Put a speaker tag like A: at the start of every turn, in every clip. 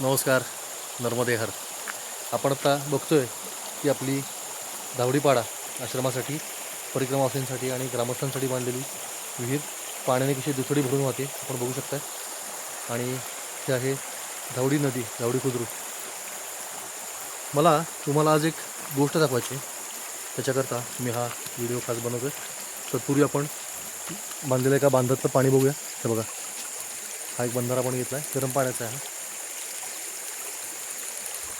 A: नमस्कार नर्मदे हर. आपण आता बघतोय की आपली धावडीपाडा आश्रमासाठी परिक्रमावासींसाठी आणि ग्रामस्थांसाठी बांधलेली विहीर पाण्याने कशी दुथडी भरून वाहते आपण बघू शकता आणि हे आहे धावडी नदी धावडी कुद्रू मला तुम्हाला आज एक गोष्ट दाखवायची त्याच्याकरता मी हा व्हिडिओ खास बनवतो आहे तत्पूर्वी आपण बांधलेल्या एका बांधातलं पाणी बघूया. हे बघा. हा एक बंधारा आपण घेतला आहे गरम पाण्याचा आहे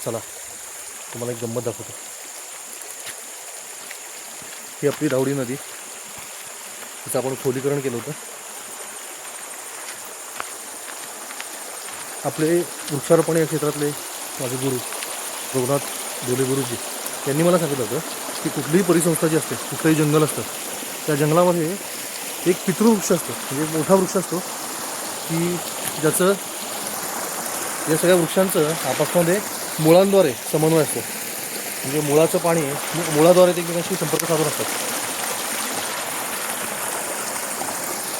A: चला तुम्हाला एक गंमत दाखवतो. ही आपली रावडी नदी तिचं आपण खोलीकरण केलं होतं. आपले वृक्षारोपण या क्षेत्रातले माझे गुरु रघुनाथ डोले गुरुजी यांनी मला सांगितलं होतं की कुठलीही परिसंस्था जी असते कुठलंही जंगल असतं त्या जंगलामध्ये एक पितृवृक्ष असतो म्हणजे मोठा वृक्ष असतो की ज्याचं या सगळ्या वृक्षांचं आपापमध्ये मुळांद्वारे समन्वय असतो. म्हणजे मुळाचं पाणी मुळाद्वारे ते एकमेकांशी संपर्क साधून असतात.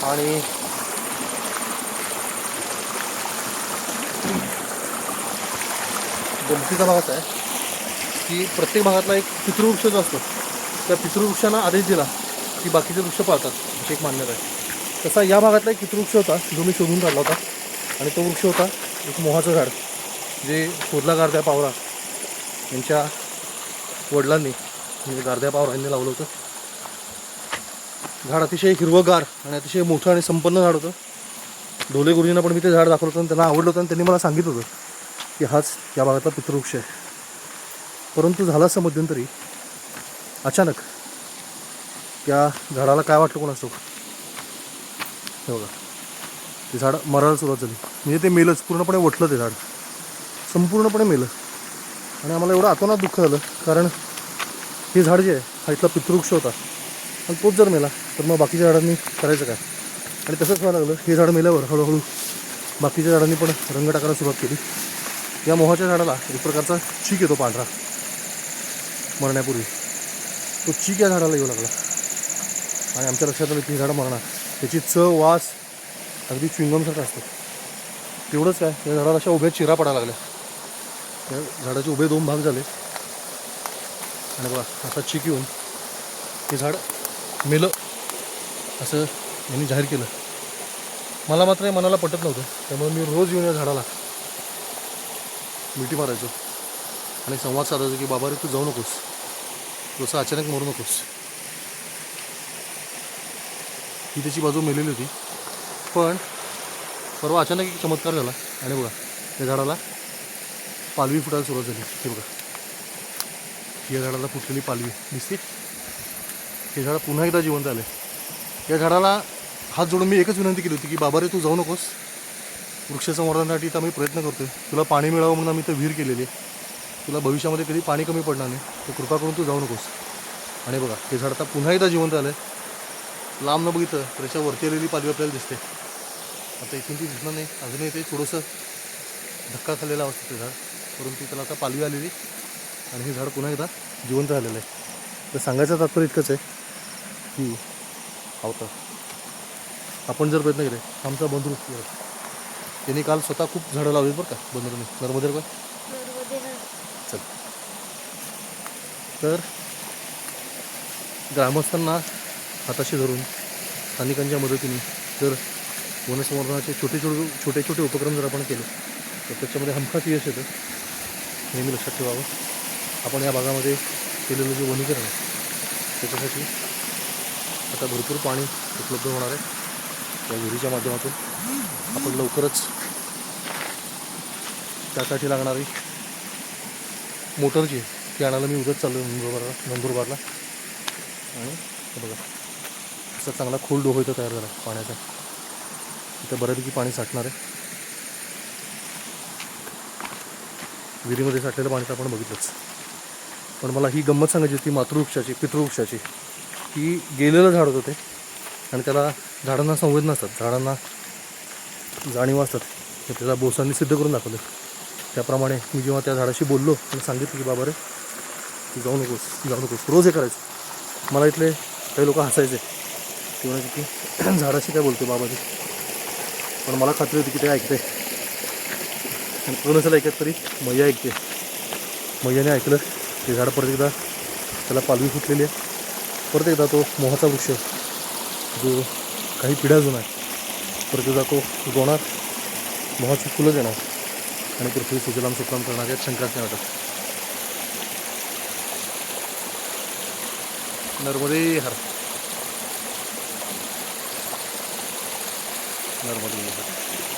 A: आणि गमतीचा भागात आहे की प्रत्येक भागातला एक पितृवृक्ष जो असतो त्या पितृवृक्षांना आदेश दिला की बाकीचे वृक्ष पाळतात अशी एक मान्यता आहे. तसा या भागातला एक पितृवृक्ष होता जो मी शोधून काढला होता. आणि तो वृक्ष होता एक मोहाचं झाड जे खोदला गारद्या पावरा यांच्या वडिलांनी म्हणजे गारद्या पावरा यांनी लावलं होतं. झाड अतिशय हिरवंगार आणि अतिशय मोठं आणि संपन्न झाड होतं. ढोले गुरुजींना पण मी ते झाड दाखवलं होतं आणि त्यांना आवडलं होतं आणि त्यांनी मला सांगितलं होतं की हाच या भागातला पितृवृक्ष आहे. परंतु झाला असं मध्यंतरी अचानक त्या झाडाला काय वाटलं कोण असतो हे बघा. ते झाड मरायला सुरुवात झाली. म्हणजे ते मेलंच पूर्णपणे वटलं ते झाड. संपूर्णपणे मेलं. आणि आम्हाला एवढं अतोनात दुःख झालं कारण हे झाड जे आहे हा इथला पितृवृक्ष होता. आणि तोच जर मेला तर मग बाकीच्या झाडांनी करायचं काय? आणि तसंच व्हायला लागलं हे झाड मेल्यावर हळूहळू बाकीच्या झाडांनी पण रंग टाकायला सुरुवात केली. या मोहाच्या झाडाला एक प्रकारचा चीक येतो पांढरा मरण्यापूर्वी. तो चीक या झाडाला येऊ लागला. आणि आमच्या लक्षात आलं की झाडं मरणार. त्याची चव वास अगदी च्विंगमसारखा असतो. तेवढंच काय या झाडाला अशा उभ्या चिरा पडायला लागल्या. या झाडाचे उभे दोन भाग झाले. आणि बघा असा चिक येऊन हे झाड मेलं. असं यांनी जाहीर केलं. मला मात्र हे मनाला पटत नव्हतं. त्यामुळे मी रोज येऊन या झाडाला मिठी मारायचो. आणि संवाद साधायचो की बाबा रे तू जाऊ नकोस. तू असं अचानक मरू नकोस. ही त्याची बाजू मेलेली होती. पण परवा अचानक एक चमत्कार झाला. आणि बघा त्या झाडाला पालवी फुटायला सुरुवात झाली. हे बघा. या झाडाला फुटलेली पालवी दिसते. हे झाड पुन्हा एकदा जिवंत आले या झाडाला हात जोडून मी एकच विनंती केली होती की बाबा रे तू जाऊ नकोस. वृक्षसंवर्धनासाठी तर आम्ही प्रयत्न करतोय. तुला पाणी मिळावं म्हणून आम्ही तर विहीर केलेली आहे. तुला भविष्यामध्ये कधी पाणी कमी पडणार नाही. तर कृपा करून तू जाऊ नकोस. आणि बघा हे झाड आता पुन्हा एकदा जिवंत आलं आहे लांब न बघितलं त्याच्यावरती त्याच्या वरती आलेली पालवी आपल्याला दिसते. आता इथून ती दिसणार नाही. अजूनही ते थोडंसं धक्का खाल्लेला असतं ते झाड. परंतु त्याला आता पालवी आलेली आणि हे झाड पुन्हा एकदा जिवंत झालेलं आहे. तर सांगायचं तात्पर्य इतकंच आहे की आवतं आपण जर प्रयत्न केले आमचा बंधू त्यांनी काल स्वतः खूप झाडं लावलीत बरं का बंधूने नर्मदेर का चल. तर ग्रामस्थांना हाताशी धरून स्थानिकांच्या मदतीने जर वनसंवर्धनाचे छोटे छोटे छोटे छोटे उपक्रम जर आपण केले तर त्याच्यामध्ये हमखास यश येतं. नेहमी लक्षात ठेवावं. आपण या भागामध्ये केलेलं जे वनीकरण आहे त्याच्यासाठी आता भरपूर पाणी उपलब्ध होणार आहे. या विहिरीच्या माध्यमातून आपण लवकरच त्यासाठी लागणारी मोटर जी आहे ती आणायला मी उद्याच चाललो नंदुरबारला नंदुरबारला. आणि बघा असा चांगला खोल डोह इथं तयार झाला पाण्याचा. इथं बऱ्यापैकी पाणी साठणार आहे. विहिरीमध्ये साठलेलं पाणी तर आपण बघितलंच. पण मला ही गंमत सांगायची होती मातृवृक्षाची पितृवृक्षाची. की गेलेलं झाड होतं ते. आणि त्याला झाडांना संवेदना असतात. झाडांना जाणीव असतात. त्याला बोसांनी सिद्ध करून दाखवलं. त्याप्रमाणे मी जेव्हा त्या झाडाशी बोललो आणि सांगितलं की बाबा रे तू जाऊ नकोस जाऊ नकोस. रोज हे करायचं. मला इथले काही लोक हसायचे. किंवा की झाडाशी काय बोलतो बाबाजी पण मला खात्री होती की ते ऐकते. आणि कोण असेल ऐकत तरी मैया ऐकते. मैयाने ऐकलं ते झाड परत एकदा त्याला पालवी फुटलेली आहे. परत एकदा तो मोहाचा वृक्ष जो काही पिढ्या जुना आहे परत एकदा तो उगवणार. मोहाची फुलं देणार. आणि पृथ्वी सुजलाम सुकलाम करणार यात शंकराचे वाटत नर्मदे हर. नर्मदे हर